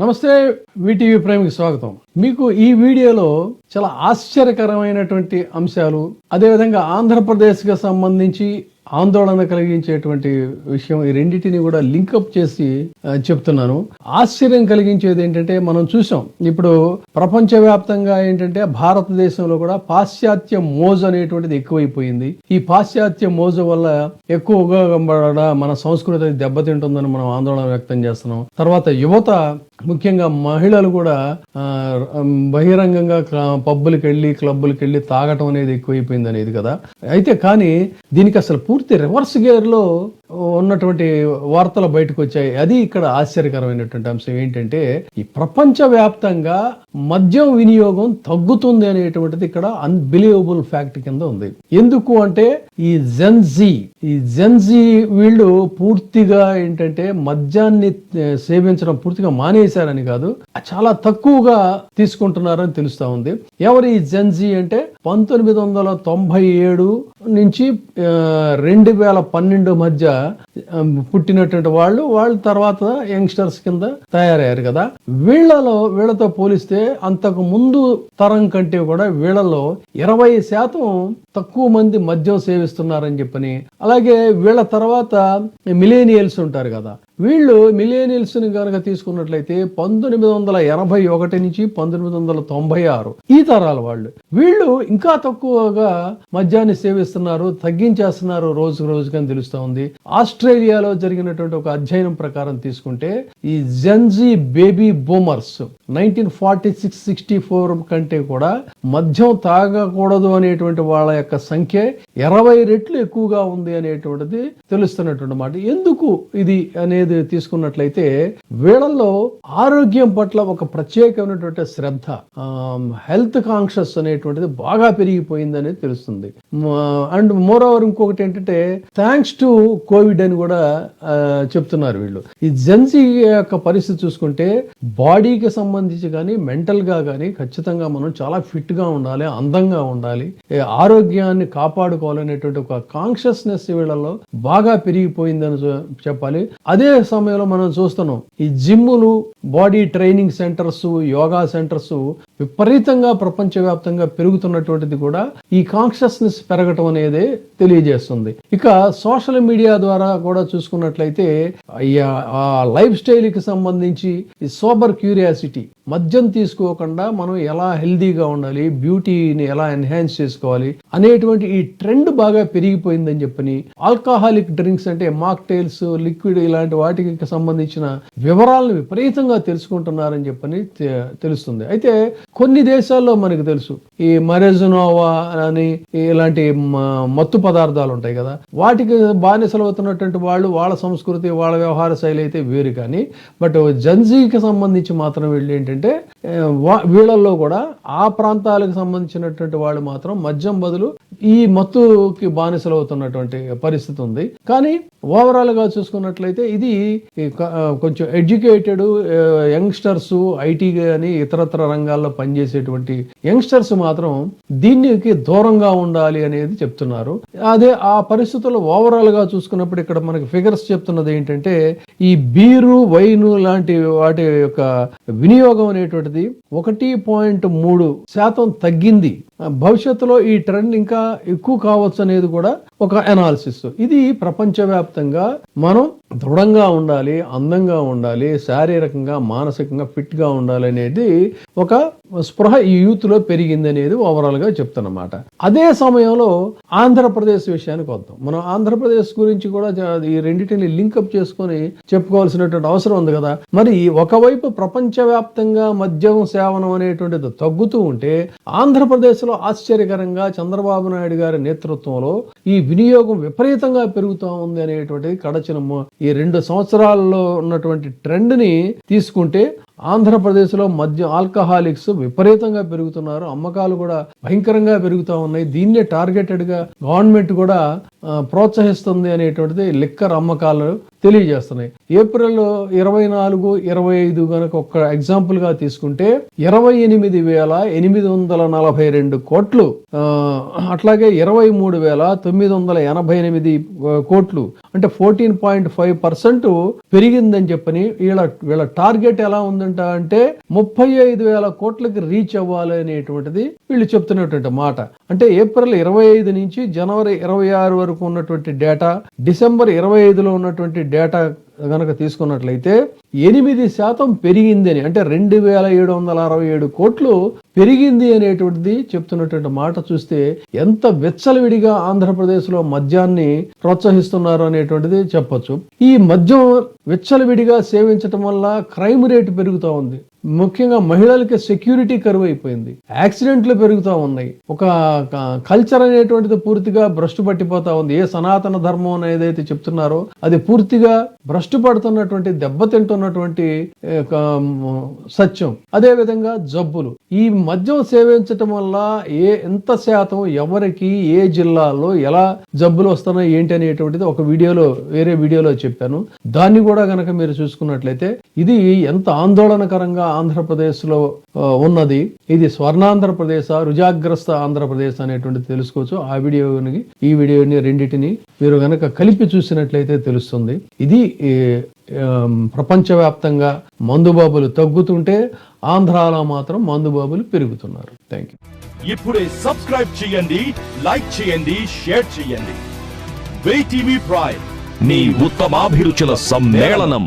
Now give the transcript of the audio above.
నమస్తే వీటీవీ ప్రేమికి స్వాగతం. మీకు ఈ వీడియోలో చాలా ఆశ్చర్యకరమైనటువంటి అంశాలు అదేవిధంగా ఆంధ్రప్రదేశ్కి సంబంధించి ఆందోళన కలిగించేటువంటి విషయం ఈ రెండింటిని కూడా లింకప్ చేసి చెప్తున్నాను. ఆశ్చర్యం కలిగించేది ఏంటంటే మనం చూసాం. ఇప్పుడు ప్రపంచవ్యాప్తంగా ఏంటంటే భారతదేశంలో కూడా పాశ్చాత్య మోజు అనేటువంటిది ఎక్కువైపోయింది. ఈ పాశ్చాత్య మోజు వల్ల ఎక్కువగా కనబడ మన సంస్కృతి దెబ్బతింటుందని మనం ఆందోళన వ్యక్తం చేస్తున్నాం. తర్వాత యువత ముఖ్యంగా మహిళలు కూడా బహిరంగంగా పబ్బులకు వెళ్ళి క్లబ్బులకు వెళ్ళి తాగటం అనేది ఎక్కువైపోయింది అనేది కదా. అయితే కానీ దీనికి అసలు పూర్తి రివర్స్ గేర్లో ఉన్నటువంటి వార్తలు బయటకు వచ్చాయి. అది ఇక్కడ ఆశ్చర్యకరమైనటువంటి అంశం ఏంటంటే ఈ ప్రపంచ వ్యాప్తంగా మద్యం వినియోగం తగ్గుతుంది అనేటువంటిది ఇక్కడ అన్బిలీవబుల్ ఫ్యాక్ట్ కింద ఉంది. ఎందుకు అంటే ఈ జెన్జీ ఈ జెన్జీ వీళ్ళు పూర్తిగా ఏంటంటే మద్యాన్ని సేవించడం పూర్తిగా మానేశారని కాదు చాలా తక్కువగా తీసుకుంటున్నారని తెలుస్తా ఉంది. ఎవరు ఈ జెన్జీ అంటే పంతొమ్మిది వందల తొంభై ఏడు నుంచి రెండు వేల పన్నెండు మధ్య ఆ, పుట్టినటువంటి వాళ్ళు వాళ్ళ తర్వాత యంగ్స్టర్స్ కింద తయారయ్యారు కదా. వీళ్ళలో వీళ్ళతో పోలిస్తే అంతకు ముందు తరం కంటే కూడా వీళ్ళలో ఇరవై శాతం తక్కువ మంది మద్యం సేవిస్తున్నారని చెప్పని అలాగే వీళ్ళ తర్వాత మిలేనియల్స్ ఉంటారు కదా. వీళ్ళు మిలేనియల్స్ని కనుక తీసుకున్నట్లయితే పంతొమ్మిది వందల ఎనభై ఒకటి నుంచి పంతొమ్మిది వందల తొంభై ఆరు ఈ తరాల వాళ్ళు. వీళ్ళు ఇంకా తక్కువగా మద్యాన్ని సేవిస్తున్నారు తగ్గించేస్తున్నారు రోజుకు రోజుకని తెలుస్తూ ఉంది. ఆస్ట్రేలియాలో జరిగినటువంటి ఒక అధ్యయనం ప్రకారం తీసుకుంటే ఈ Gen Z baby boomers nineteen forty six sixty four కంటే కూడా మద్యం తాగకూడదు అనేటువంటి వాళ్ళ యొక్క సంఖ్య ఇరవై రెట్లు ఎక్కువగా ఉంది అనేటువంటిది తెలుస్తున్నటువంటి మాట. ఎందుకు ఇది అనేది తీసుకున్నట్లయితే వీళ్ళల్లో ఆరోగ్యం పట్ల ఒక ప్రత్యేకమైనటువంటి శ్రద్ధ హెల్త్ కాన్షియస్ అనేటువంటిది బాగా పెరిగిపోయింది అనేది తెలుస్తుంది. అండ్ మోర్ ఓవర్ ఇంకొకటి ఏంటంటే థ్యాంక్స్ టు కోవిడ్ అని కూడా చెప్తున్నారు వీళ్ళు. ఈ జెన్సీ యొక్క పరిస్థితి చూసుకుంటే బాడీకి సంబంధించి కానీ మెంటల్గా కానీ ఖచ్చితంగా మనం చాలా ఫిట్గా ఉండాలి అందంగా ఉండాలి ఆరోగ్యాన్ని కాపాడుకోవాలి కాపాడుకోవాలనేటువంటి ఒక కాన్షియస్నెస్ వీళ్ళలో బాగా పెరిగిపోయిందని చెప్పాలి. అదే సమయంలో మనం చూస్తున్నాం ఈ జిమ్ములు body training centres yoga centres విపరీతంగా ప్రపంచవ్యాప్తంగా పెరుగుతున్నటువంటిది కూడా ఈ కాన్షియస్నెస్ పెరగటం అనేది తెలియజేస్తుంది. ఇక సోషల్ మీడియా ద్వారా కూడా చూసుకున్నట్లయితే ఆ లైఫ్ స్టైల్కి సంబంధించి ఈ సోబర్ క్యూరియాసిటీ మద్యం తీసుకోకుండా మనం ఎలా హెల్దీగా ఉండాలి బ్యూటీని ఎలా ఎన్హాన్స్ చేసుకోవాలి అనేటువంటి ఈ ట్రెండ్ బాగా పెరిగిపోయిందని చెప్పని ఆల్కహాలిక్ డ్రింక్స్ అంటే మాక్టైల్స్ లిక్విడ్ ఇలాంటి వాటికి సంబంధించిన వివరాలను విపరీతంగా తెలుసుకుంటున్నారని చెప్పని తె- తెలుస్తుంది. అయితే కొన్ని దేశాల్లో మనకు తెలుసు. ఈ మరెజనోవా అని ఇలాంటి మ- మత్తు పదార్థాలు ఉంటాయి కదా. వాటికి బానిసలు అవుతున్నటువంటి వాళ్ళు వాళ్ళ సంస్కృతి వాళ్ళ వ్యవహార శైలి అయితే వేరు కానీ బట్ జన్జీకి సంబంధించి మాత్రం వీళ్ళు ఏంటంటే వీళ్ళల్లో కూడా ఆ ప్రాంతాలకు సంబంధించినటువంటి వాళ్ళు మాత్రం మద్యం బదులు ఈ మత్తు మత్తుకి బానిసలు అవుతున్నటువంటి పరిస్థితి ఉంది. కానీ ఓవరాల్గా చూసుకున్నట్లయితే ఇది కొంచెం ఎడ్యుకేటెడ్ యంగ్స్టర్స్ ఐటీ కానీ ఇతరత్ర రంగాల్లో పనిచేసేటువంటి యంగ్స్టర్స్ మాత్రం దీనికి దూరంగా ఉండాలి అనేది చెప్తున్నారు. అదే ఆ పరిస్థితుల్లో ఓవరాల్గా చూసుకున్నప్పుడు ఇక్కడ మనకి ఫిగర్స్ చెప్తున్నది ఏంటంటే ఈ బీరు వైను లాంటి వాటి యొక్క వినియోగం అనేటువంటిది ఒకటి పాయింట్ మూడు శాతం తగ్గింది. భవిష్యత్తులో ఈ ట్రెండ్ ఇంకా ఎక్కువ కావచ్చు అనేది కూడా ఒక అనాలిసిస్ ఇది ప్రపంచవ్యాప్తంగా మనం దృఢంగా ఉండాలి అందంగా ఉండాలి శారీరకంగా మానసికంగా ఫిట్గా ఉండాలి అనేది ఒక స్పృహ ఈ యూత్లో పెరిగింది అనేది ఓవరాల్గా చెప్తున్నమాట. అదే సమయంలో ఆంధ్రప్రదేశ్ విషయానికి వద్దాం. మనం ఆంధ్రప్రదేశ్ గురించి కూడా ఈ రెండింటిని లింకప్ చేసుకొని చెప్పుకోవాల్సినటువంటి అవసరం ఉంది కదా. మరి ఒకవైపు ప్రపంచవ్యాప్తంగా మద్యం సేవనం అనేటువంటిది తగ్గుతూ ఉంటే ఆంధ్రప్రదేశ్ లో ఆశ్చర్యకరంగా చంద్రబాబు నాయుడు గారి నేతృత్వంలో ఈ వినియోగం విపరీతంగా పెరుగుతూ ఉంది అనేటువంటిది కడచిన ఈ రెండు సంవత్సరాల్లో ఉన్నటువంటి ట్రెండ్ని తీసుకుంటే ఆంధ్రప్రదేశ్లో మద్యం ఆల్కహాలిక్స్ విపరీతంగా పెరుగుతున్నారు. అమ్మకాలు కూడా భయంకరంగా పెరుగుతూ ఉన్నాయి. దీన్నే టార్గెటెడ్గా గవర్నమెంట్ కూడా ప్రోత్సహిస్తుంది అనేటువంటిది లిక్కర్ అమ్మకాలు తెలియజేస్తున్నాయి. ఏప్రిల్ ఇరవై నాలుగు ఇరవై ఐదు కనుక ఒక ఎగ్జాంపుల్గా తీసుకుంటే ఇరవై ఎనిమిది వేల ఎనిమిది వందల నలభై రెండు కోట్లు అట్లాగే ఇరవై మూడు వేల తొమ్మిది వందల ఎనభై ఎనిమిది కోట్లు అంటే ఫోర్టీన్ పాయింట్ ఫైవ్ పర్సెంట్ పెరిగిందని చెప్పని వీళ్ళ వీళ్ళ టార్గెట్ ఎలా ఉందంట అంటే ముప్పై ఐదు వేల కోట్లకి రీచ్ అవ్వాలి అనేటువంటిది వీళ్ళు చెప్తున్నటువంటి మాట. అంటే ఏప్రిల్ ఇరవై ఐదు నుంచి జనవరి ఇరవై ఆరు వరకు ఉన్నటువంటి డేటా డిసెంబర్ ఇరవై ఐదులో ఉన్నటువంటి డేటా గనక తీసుకున్నట్లయితే ఎనిమిది శాతం పెరిగిందని అంటే రెండు వేల ఏడు వందల అరవై ఏడు కోట్లు పెరిగింది అనేటువంటిది చెప్తున్నటువంటి మాట చూస్తే ఎంత వెచ్చలవిడిగా ఆంధ్రప్రదేశ్లో మద్యాన్ని ప్రోత్సహిస్తున్నారు అనేటువంటిది చెప్పొచ్చు. ఈ మద్యం విచ్చలవిడిగా సేవించటం వల్ల క్రైమ్ రేటు పెరుగుతూ ఉంది. ముఖ్యంగా మహిళలకి సెక్యూరిటీ కరువు అయిపోయింది. యాక్సిడెంట్లు పెరుగుతూ ఉన్నాయి. ఒక కల్చర్ అనేటువంటిది పూర్తిగా భ్రష్టు పట్టిపోతా ఉంది. ఏ సనాతన ధర్మం అనేది ఏదైతే చెప్తున్నారో అది పూర్తిగా భ్రష్టు పడుతున్నటువంటి దెబ్బతింటున్న ఉన్నటువంటి ఒక, సత్యం. అదే విధంగా జబ్బులు. ఈ మద్యం సేవించటం వల్ల ఏ ఎంత శాతం ఎవరికి ఏ జిల్లాలో ఎలా జబ్బులు వస్తున్నాయి ఏంటి అనేటువంటిది ఒక వీడియోలో వేరే వీడియోలో చెప్పాను. దాన్ని కూడా గనక మీరు చూసుకున్నట్లయితే ఇది ఎంత ఆందోళనకరంగా ఆంధ్రప్రదేశ్లో ఉన్నది. ఇది స్వర్ణాంధ్రప్రదేశ్ రుజాగ్రస్త ఆంధ్రప్రదేశ్ అనేటువంటిది తెలుసుకోవచ్చు. ఆ వీడియోని ఈ వీడియోని రెండింటిని మీరు గనక కలిపి చూసినట్లయితే తెలుస్తుంది. ఇది ప్రపంచవ్యాప్తంగా మందుబాబులు తగ్గుతుంటే ఆంధ్రాలో మాత్రం మందుబాబులు పెరుగుతున్నారు. థ్యాంక్ యూ ఇప్పుడే సబ్స్క్రైబ్ చేయండి లైక్ చేయండి షేర్ చేయండి. వే టీవీ ప్రైమ్ మీ ఉత్తమాభిరుచుల సమ్మేళనం.